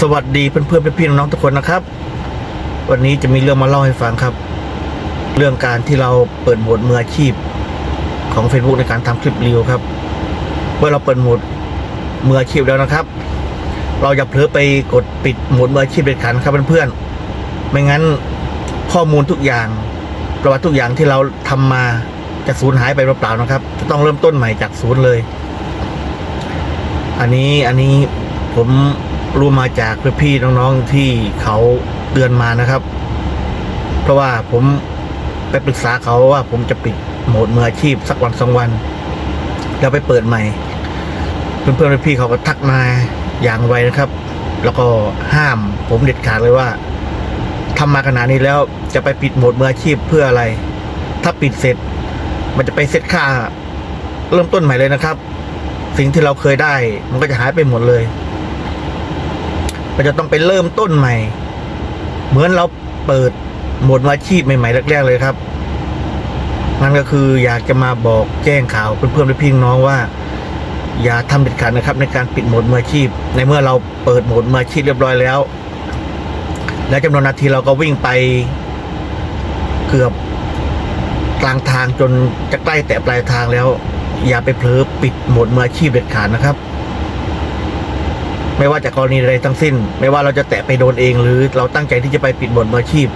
สวัสดีเพื่อนๆพี่ๆน้องๆทุกคนนะครับ วันนี้จะมีเรื่องมาเล่าให้ฟังครับ เรื่องการที่เราเปิดโหมดมืออาชีพของ Facebook ในการทำคลิปรีวิวครับเมื่อเราเปิดโหมดมืออาชีพแล้วนะครับ เราอย่าเผลอไปกดปิดโหมดมืออาชีพเด็ดขาดนครับเพื่อนๆไม่งั้นข้อมูลทุกอย่างประวัติทุกอย่างที่เราทำมาจะสูญหายไปเปล่าๆนะครับ จะต้องเริ่มต้นใหม่จากศูนย์เลย อันนี้อันนี้ผม รู้มาจากพี่ๆน้องๆที่เขาเตือนมานะครับ เพราะว่าผมไปปรึกษาเขาว่าผมจะปิดโหมดมืออาชีพสักวันสองวัน แล้วไปเปิดใหม่ เพื่อนๆพี่ๆเขาก็ทักมาอย่างไวนะครับ แล้วก็ห้ามผมเด็ดขาดเลยว่าทำมาขนาดนี้แล้วจะไปปิดโหมดมืออาชีพเพื่ออะไร ถ้าปิดเสร็จ มันจะไปเซตค่า เริ่มต้นใหม่เลยนะครับ สิ่งที่เราเคยได้ มันก็จะหายไปหมดเลย มันจะต้องไปเริ่มต้นใหม่ เหมือนเราเปิดหมดอาชีพใหม่ ๆ แรก ๆ เลยครับนั่นก็คืออยากจะมาบอกแจ้งข่าวเพื่อนๆและพี่น้องว่า อย่าทำเด็ดขาดนะครับ ในการปิดโหมดมืออาชีพ ในเมื่อเราเปิดโหมดมืออาชีพเรียบร้อยแล้ว และจำนวนนาทีเราก็วิ่งไปเกือบกลางทางจนจะใกล้แตะปลายทางแล้ว อย่าไปเผลอปิดโหมดมืออาชีพเด็ดขาดนะครับ ไม่ว่าจากกรณีใดทั้งสิ้น ไม่ว่าเราจะแตะไปโดนเอง หรือเราตั้งใจที่จะไปปิดโหมดมืออาชีพ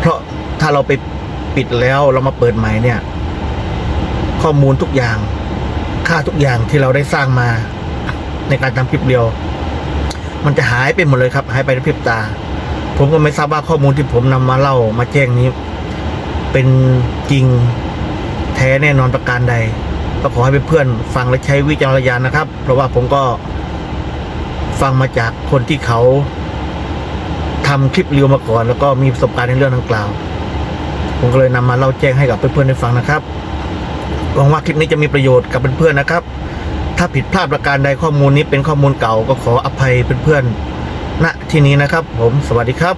เพราะถ้าเราไปปิดแล้วเรามาเปิดใหม่เนี่ย ข้อมูลทุกอย่าง ค่าทุกอย่างที่เราได้สร้างมา ในการทำคลิปเดียว มันจะหายไปหมดเลยครับ หายไปในพริบตา ผมก็ไม่ทราบว่าข้อมูลที่ผมนำมาเล่ามาแจ้งนี้ เป็นจริงแท้แน่นอนประการใดก็ขอให้เพื่อนๆฟังและใช้วิจารณญาณนะครับ เพราะว่าผมก็ ฟังมาจากคนที่เขาทำคลิปเรียวมาก่อน แล้วก็มีประสบการณ์ในเรื่องดังกล่าว ผมก็เลยนำมาเล่าแจ้งให้กับเพื่อนๆได้ฟังนะครับหวังว่าคลิปนี้จะมีประโยชน์กับเพื่อนๆนะครับ ถ้าผิดพลาดประการใดข้อมูลนี้เป็นข้อมูลเก่าก็ขออภัยเพื่อนๆณที่นี้นะครับ ผมสวัสดีครับ